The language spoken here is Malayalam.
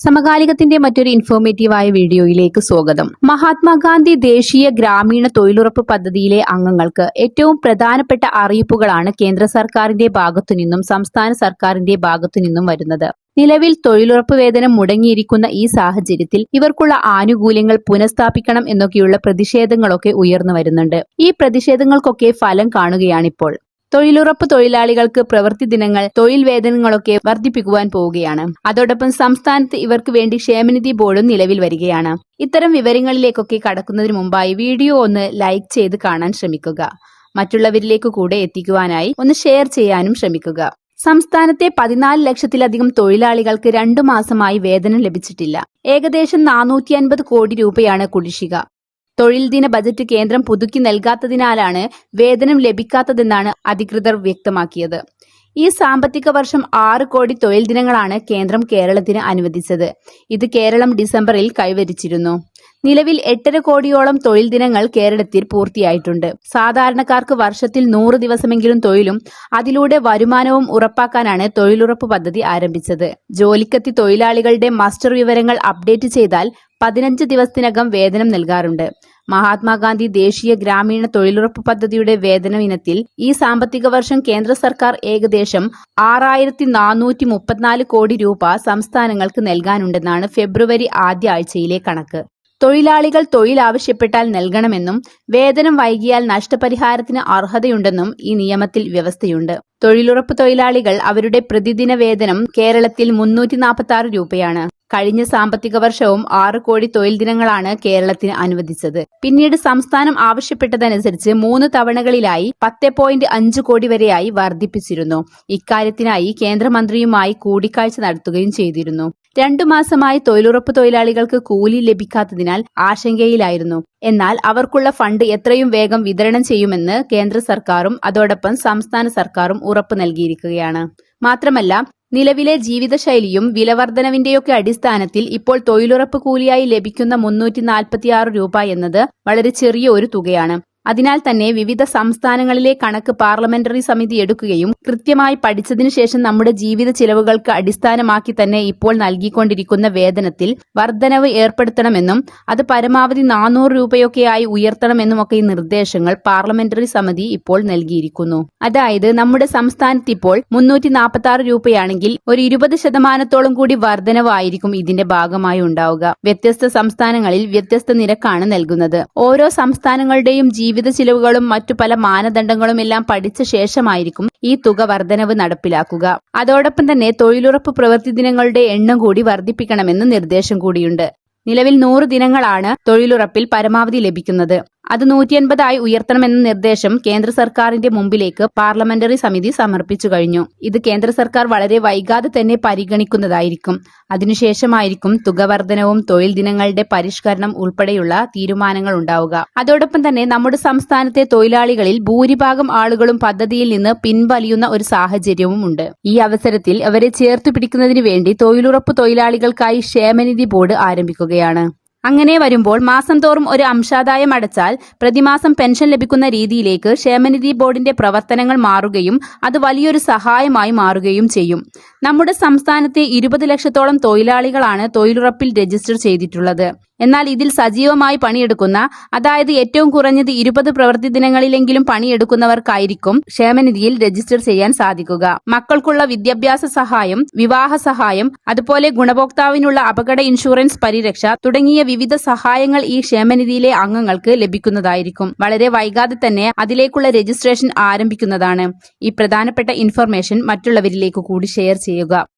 സമകാലികത്തിന്റെ മറ്റൊരു ഇൻഫോർമേറ്റീവായ വീഡിയോയിലേക്ക് സ്വാഗതം. മഹാത്മാഗാന്ധി ദേശീയ ഗ്രാമീണ തൊഴിലുറപ്പ് പദ്ധതിയിലെ അംഗങ്ങൾക്ക് ഏറ്റവും പ്രധാനപ്പെട്ട അറിയിപ്പുകളാണ് കേന്ദ്ര സർക്കാരിന്റെ ഭാഗത്തുനിന്നും സംസ്ഥാന സർക്കാരിന്റെ ഭാഗത്തുനിന്നും വരുന്നത്. നിലവിൽ തൊഴിലുറപ്പ് വേതനം മുടങ്ങിയിരിക്കുന്ന ഈ സാഹചര്യത്തിൽ ഇവർക്കുള്ള ആനുകൂല്യങ്ങൾ പുനഃസ്ഥാപിക്കണം എന്നൊക്കെയുള്ള പ്രതിഷേധങ്ങളൊക്കെ ഉയർന്നു വരുന്നുണ്ട്. ഈ പ്രതിഷേധങ്ങൾക്കൊക്കെ ഫലം കാണുകയാണിപ്പോൾ. തൊഴിലുറപ്പ് തൊഴിലാളികൾക്ക് പ്രവൃത്തി ദിനങ്ങൾ തൊഴിൽ വേതനങ്ങളൊക്കെ വർദ്ധിപ്പിക്കുവാൻ പോവുകയാണ്. അതോടൊപ്പം സംസ്ഥാനത്ത് ഇവർക്ക് വേണ്ടി ക്ഷേമനിധി ബോർഡും നിലവിൽ വരികയാണ്. ഇത്തരം വിവരങ്ങളിലേക്കൊക്കെ കടക്കുന്നതിന് മുമ്പായി വീഡിയോ ഒന്ന് ലൈക്ക് ചെയ്ത് കാണാൻ ശ്രമിക്കുക. മറ്റുള്ളവരിലേക്ക് കൂടെ എത്തിക്കുവാനായി ഒന്ന് ഷെയർ ചെയ്യാനും ശ്രമിക്കുക. സംസ്ഥാനത്തെ പതിനാല് ലക്ഷത്തിലധികം തൊഴിലാളികൾക്ക് രണ്ടു മാസമായി വേതനം ലഭിച്ചിട്ടില്ല. ഏകദേശം നാനൂറ്റി അൻപത് കോടി രൂപയാണ് കുടിശ്ശിക. തൊഴിൽ ദിന ബജറ്റ് കേന്ദ്രം പുതുക്കി നൽകാത്തതിനാലാണ് വേതനം ലഭിക്കാത്തതെന്നാണ് അധികൃതർ വ്യക്തമാക്കിയത് ഈ സാമ്പത്തിക വർഷം ആറ് കോടി തൊഴിൽ ദിനങ്ങളാണ് കേന്ദ്രം കേരളത്തിന് അനുവദിച്ചത്. ഇത് കേരളം ഡിസംബറിൽ കൈവരിച്ചിരുന്നു. നിലവിൽ എട്ടര കോടിയോളം തൊഴിൽ ദിനങ്ങൾ കേരളത്തിൽ പൂർത്തിയായിട്ടുണ്ട്. സാധാരണക്കാർക്ക് വർഷത്തിൽ നൂറ് ദിവസമെങ്കിലും തൊഴിലും അതിലൂടെ വരുമാനവും ഉറപ്പാക്കാനാണ് തൊഴിലുറപ്പ് പദ്ധതി ആരംഭിച്ചത്. ജോലിക്കെത്തി തൊഴിലാളികളുടെ മസ്റ്റർ വിവരങ്ങൾ അപ്ഡേറ്റ് ചെയ്താൽ പതിനഞ്ച് ദിവസത്തിനകം വേതനം നൽകാറുണ്ട്. മഹാത്മാഗാന്ധി ദേശീയ ഗ്രാമീണ തൊഴിലുറപ്പ് പദ്ധതിയുടെ വേതന ഇനത്തിൽ ഈ സാമ്പത്തിക വർഷം കേന്ദ്ര സർക്കാർ ഏകദേശം ആറായിരത്തി നാനൂറ്റി മുപ്പത്തിനാല് കോടി രൂപ സംസ്ഥാനങ്ങൾക്ക് നൽകാനുണ്ടെന്നാണ് ഫെബ്രുവരി ആദ്യ ആഴ്ചയിലെ കണക്ക്. തൊഴിലാളികൾ തൊഴിൽ ആവശ്യപ്പെട്ടാൽ നൽകണമെന്നും വേതനം വൈകിയാൽ നഷ്ടപരിഹാരത്തിന് അർഹതയുണ്ടെന്നും ഈ നിയമത്തിൽ വ്യവസ്ഥയുണ്ട്. തൊഴിലുറപ്പ് തൊഴിലാളികൾ അവരുടെ പ്രതിദിന വേതനം കേരളത്തിൽ മുന്നൂറ്റി നാൽപ്പത്തി ആറ് രൂപയാണ്. കഴിഞ്ഞ സാമ്പത്തിക വർഷവും ആറ് കോടി തൊഴിൽ ദിനങ്ങളാണ് കേരളത്തിന് അനുവദിച്ചത്. പിന്നീട് സംസ്ഥാനം ആവശ്യപ്പെട്ടതനുസരിച്ച് മൂന്ന് തവണകളിലായി പത്ത് പോയിന്റ് അഞ്ച് കോടി വരെയായി വർദ്ധിപ്പിച്ചിരുന്നു. ഇക്കാര്യത്തിനായി കേന്ദ്രമന്ത്രിയുമായി കൂടിക്കാഴ്ച നടത്തുകയും ചെയ്തിരുന്നു. രണ്ടു മാസമായി തൊഴിലുറപ്പ് തൊഴിലാളികൾക്ക് കൂലി ലഭിക്കാത്തതിനാൽ ആശങ്കയിലായിരുന്നു. എന്നാൽ അവർക്കുള്ള ഫണ്ട് എത്രയും വേഗം വിതരണം ചെയ്യുമെന്ന് കേന്ദ്ര സർക്കാരും അതോടൊപ്പം സംസ്ഥാന സർക്കാരും ഉറപ്പു നൽകിയിരിക്കുകയാണ്. മാത്രമല്ല നിലവിലെ ജീവിതശൈലിയും വിലവർദ്ധനവിന്റെയൊക്കെ അടിസ്ഥാനത്തിൽ ഇപ്പോൾ തൊഴിലുറപ്പ് കൂലിയായി ലഭിക്കുന്ന മുന്നൂറ്റി നാൽപ്പത്തിയാറ് രൂപ എന്നത് വളരെ ചെറിയ ഒരു തുകയാണ്. അതിനാൽ തന്നെ വിവിധ സംസ്ഥാനങ്ങളിലെ കണക്ക് പാർലമെന്ററി സമിതി എടുക്കുകയും കൃത്യമായി പഠിച്ചതിനു ശേഷം നമ്മുടെ ജീവിത ചിലവുകൾക്ക് അടിസ്ഥാനമാക്കി തന്നെ ഇപ്പോൾ നൽകിക്കൊണ്ടിരിക്കുന്ന വേതനത്തിൽ വർധനവ് ഏർപ്പെടുത്തണമെന്നും അത് പരമാവധി നാനൂറ് രൂപയൊക്കെയായി ഉയർത്തണമെന്നുമൊക്കെ ഈ നിർദ്ദേശങ്ങൾ പാർലമെന്ററി സമിതി ഇപ്പോൾ നൽകിയിരിക്കുന്നു. അതായത് നമ്മുടെ സംസ്ഥാനത്ത് ഇപ്പോൾ മുന്നൂറ്റി നാൽപ്പത്തി ആറ് രൂപയാണെങ്കിൽ ഒരു ഇരുപത് ശതമാനത്തോളം കൂടി വർധനവായിരിക്കും ഇതിന്റെ ഭാഗമായി ഉണ്ടാവുക. വ്യത്യസ്ത സംസ്ഥാനങ്ങളിൽ വ്യത്യസ്ത നിരക്കാണ് നൽകുന്നത്. ഓരോ സംസ്ഥാനങ്ങളുടെയും ജീവിത ചിലവുകളും മറ്റു പല മാനദണ്ഡങ്ങളും എല്ലാം പഠിച്ച ശേഷമായിരിക്കും ഈ തുക വർധനവ് നടപ്പിലാക്കുക. അതോടൊപ്പം തന്നെ തൊഴിലുറപ്പ് പ്രവൃത്തി ദിനങ്ങളുടെ എണ്ണം കൂടി വർദ്ധിപ്പിക്കണമെന്ന് നിർദ്ദേശം കൂടിയുണ്ട്. നിലവിൽ നൂറ് ദിനങ്ങളാണ് തൊഴിലുറപ്പിൽ പരമാവധി ലഭിക്കുന്നത്. അത് നൂറ്റി അൻപതായി ഉയർത്തണമെന്ന നിർദ്ദേശം കേന്ദ്ര സർക്കാരിന്റെ മുമ്പിലേക്ക് പാർലമെന്ററി സമിതി സമർപ്പിച്ചു കഴിഞ്ഞു. ഇത് കേന്ദ്ര സർക്കാർ വളരെ വൈകാതെ തന്നെ പരിഗണിക്കുന്നതായിരിക്കും. അതിനുശേഷമായിരിക്കും തുക വർധനവും തൊഴിൽ ദിനങ്ങളുടെ പരിഷ്കരണം ഉൾപ്പെടെയുള്ള തീരുമാനങ്ങൾ ഉണ്ടാവുക. അതോടൊപ്പം തന്നെ നമ്മുടെ സംസ്ഥാനത്തെ തൊഴിലാളികളിൽ ഭൂരിഭാഗം ആളുകളും പദ്ധതിയിൽ നിന്ന് പിൻവലിയുന്ന ഒരു സാഹചര്യവും ഉണ്ട്. ഈ അവസരത്തിൽ അവരെ ചേർത്തു പിടിക്കുന്നതിന് വേണ്ടി തൊഴിലുറപ്പ് തൊഴിലാളികൾക്കായി ക്ഷേമനിധി ബോർഡ് ആരംഭിക്കുകയാണ്. അങ്ങനെ വരുമ്പോൾ മാസം തോറും ഒരു അംശാദായം അടച്ചാൽ പ്രതിമാസം പെൻഷൻ ലഭിക്കുന്ന രീതിയിലേക്ക് ക്ഷേമനിധി ബോർഡിന്റെ പ്രവർത്തനങ്ങൾ മാറുകയും അത് വലിയൊരു സഹായമായി മാറുകയും ചെയ്യും. നമ്മുടെ സംസ്ഥാനത്തെ ഇരുപത് ലക്ഷത്തോളം തൊഴിലാളികളാണ് തൊഴിലുറപ്പിൽ രജിസ്റ്റർ ചെയ്തിട്ടുള്ളത്. എന്നാൽ ഇതിൽ സജീവമായി പണിയെടുക്കുന്ന അതായത് ഏറ്റവും കുറഞ്ഞത് ഇരുപത് പ്രവൃത്തി ദിനങ്ങളിലെങ്കിലും പണിയെടുക്കുന്നവർക്കായിരിക്കും ക്ഷേമനിധിയിൽ രജിസ്റ്റർ ചെയ്യാൻ സാധിക്കുക. മക്കൾക്കുള്ള വിദ്യാഭ്യാസ സഹായം വിവാഹ സഹായം അതുപോലെ ഗുണഭോക്താവിനുള്ള അപകട ഇൻഷുറൻസ് പരിരക്ഷ തുടങ്ങിയ വിവിധ സഹായങ്ങൾ ഈ ക്ഷേമനിധിയിലെ അംഗങ്ങൾക്ക് ലഭിക്കുന്നതായിരിക്കും. വളരെ വൈകാതെ തന്നെ അതിലേക്കുള്ള രജിസ്ട്രേഷൻ ആരംഭിക്കുന്നതാണ്. ഈ പ്രധാനപ്പെട്ട ഇൻഫർമേഷൻ മറ്റുള്ളവരിലേക്ക് കൂടി ഷെയർ ചെയ്യുക.